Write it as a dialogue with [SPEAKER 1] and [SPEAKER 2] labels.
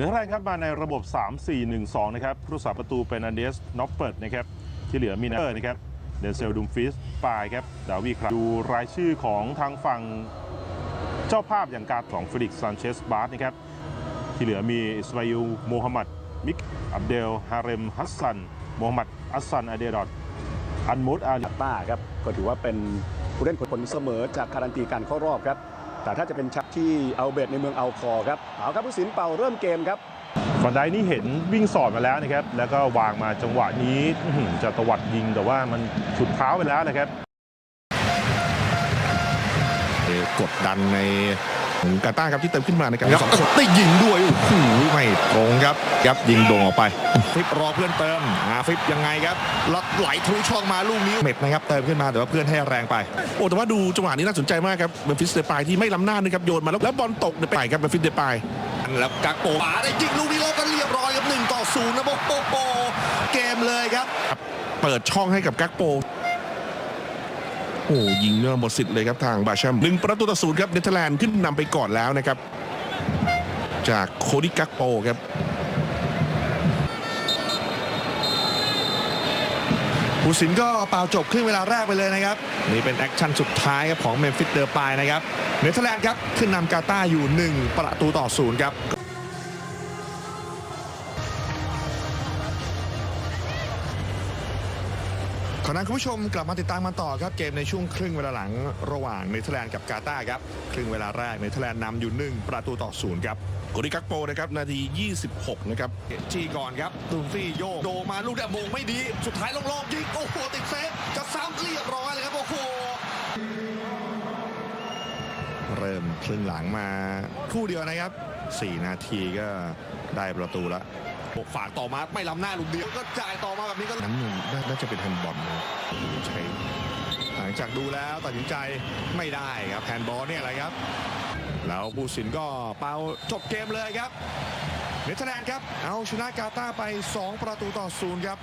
[SPEAKER 1] เนื้อแรกครับมาในระบบ 3-4-1-2 นะครับผู้รักษาประตูเป็นอันเดสน็อปเปิดนะครับที่เหลือมีนาเปอร์นะครับเดนเซลดุมฟิสปายครับดาวีครับดูรายชื่อของทางฝั่งเจ้าภาพอย่างการของฟิลิกซานเชสบาร์สนะครับที่เหลือมีอิสมาอิลโมฮัมหมัดมิกอับเดลฮาเรมฮัสซันโมฮัมหมัดอัสซันอาเดดอดอันมุดอาลี
[SPEAKER 2] ต้าครับก็ถือว่าเป็นผู้เล่นคนเสมอจากการันตีการเข้ารอบครับ แต่ถ้าจะเป็นชักที่เอาเบตในเมืองเอาคอครับเอาครับผู้สินเป่าเริ่มเกมครับ
[SPEAKER 1] ฟันไดนี่เห็นวิ่งสอดมาแล้วนะครับ แล้วก็วางมาจังหวะนี้อื้อหือจะตวัดยิงแต่ว่ามันสุดเท้าไปแล้วนะครับ
[SPEAKER 3] กดดันในของ กาตาร์ครับที่เติมขึ้นมานะครับสองคนได้ยิงด้วยโอ้โหไม่ตรงครับครับยิงโด่งออกไป ฟิปรอเพื่อนเติมอาฟิปยังไงครับลัดไหลทะลุช่องมาลูกนี้เม็ดนะครับเติมขึ้นมาแต่ว่าเพื่อนให้แรงไป
[SPEAKER 4] โอ้แต่ว่าดูจังหวะนี้น่าสนใจมากครับเมมฟิสเดปายที่ไม่ล้ำหน้านะครับโยนมาแล้วแล้วบอลตกไปครับเมมฟิสเดปาย
[SPEAKER 3] แล้วกักโปป๋าได้ยิงลูกนี้แล้วกันเรียบร้อยครับหนึ่งต่อศูนย์นะโอ้โหเกมเลยครับ
[SPEAKER 4] เปิดช่องให้กับกักโป โอ้ยิงเนื้อหมดสิทธิ์เลยครับทางบาแชมหนึ่งประตูต่อศูนย์ครับเนเธอร์แลนด์ขึ้นนำไปก่อนแล้วนะครับ จากโคดิกักโปครับ
[SPEAKER 3] ผู้สินก็เป่าจบครึ่งเวลาแรกไปเลยนะครับ นี่เป็นแอคชั่นสุดท้ายครับของเมมฟิสเดอร์ปายนะครับเนเธอร์แลนด์ครับขึ้นนำกาตาอยู่ 1 ประตูต่อศูนย์ครับ ขอนั้นคุณผู้ชมกลับมาติดตามมาต่อครับเกมในช่วงครึ่งเวลาหลังระหว่างเนเธอร์แลนด์กับกาตาร์ครับครึ่งเวลาแรกเนเธอร์แลนด์นำอยู่1ประตูต่อศูนย์ครับ
[SPEAKER 4] โคดิกักโปนะครับนาที 26 นะครับ
[SPEAKER 3] จีก่อนครับดุมฟี่โยกโดมาลูกแดมงไม่ดี สุดท้ายลงลงยิงโอ้โหติดเซฟจะซ้ำเรียบร้อยเลยครับโอ้โหเริ่มครึ่งหลังมาคู่เดียวนะครับ 4 นาทีก็ได้ประตูแล้ว ปกฝากต่อมาไม่ล้ำหน้าลูกเดียวก็จ่ายต่อมาแบบนี้ก็
[SPEAKER 4] นั้นน่าน่าจะเป็นแฮนด์บอลนะ
[SPEAKER 3] ใช่หลังจากดูแล้วตัดสินใจไม่ได้ครับแฮนด์บอลเนี่ยอะไรครับ แล้วผู้สินก็เป่าจบเกมเลยครับเนเธอร์แลนด์ครับเอาชนะกาตาไป 2 ประตูต่อศูนย์ครับ